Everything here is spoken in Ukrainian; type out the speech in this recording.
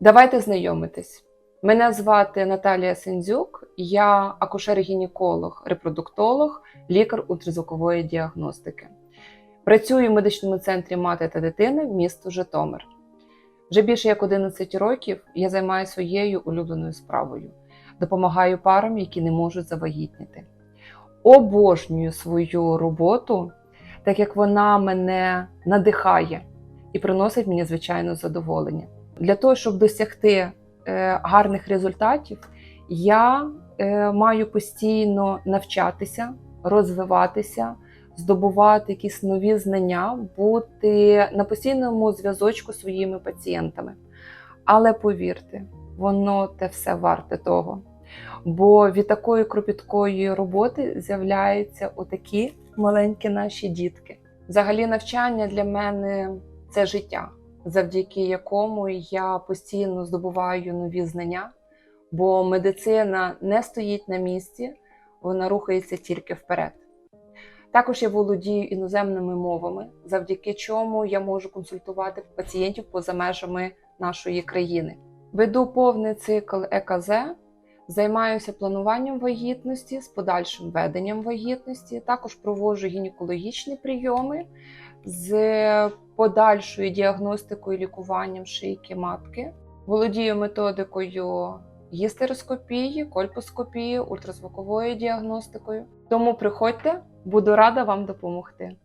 Давайте знайомитись. Мене звати Наталія Сендзюк, я акушер-гінеколог, репродуктолог, лікар ультразвукової діагностики. Працюю в медичному центрі мати та дитини місто Житомир. Вже більше як 11 років я займаюся своєю улюбленою справою. Допомагаю парам, які не можуть завагітніти. Обожнюю свою роботу, так як вона мене надихає і приносить мені звичайно задоволення. Для того, щоб досягти е, гарних результатів, я е, маю постійно навчатися, розвиватися, здобувати якісь нові знання, бути на постійному зв'язочку зі своїми пацієнтами. Але повірте, воно те все варте того. Бо від такої кропіткої роботи з'являються отакі маленькі наші дітки. Взагалі, навчання для мене це життя, завдяки якому я постійно здобуваю нові знання, бо медицина не стоїть на місці, вона рухається тільки вперед. Також я володію іноземними мовами, завдяки чому я можу консультувати пацієнтів поза межами нашої країни. Веду повний цикл ЕКЗ, займаюся плануванням вагітності з подальшим веденням вагітності. Також проводжу гінекологічні прийоми з подальшою діагностикою і лікуванням шийки матки. Володію методикою гістероскопії, кольпоскопії, ультразвуковою діагностикою. Тому приходьте, буду рада вам допомогти.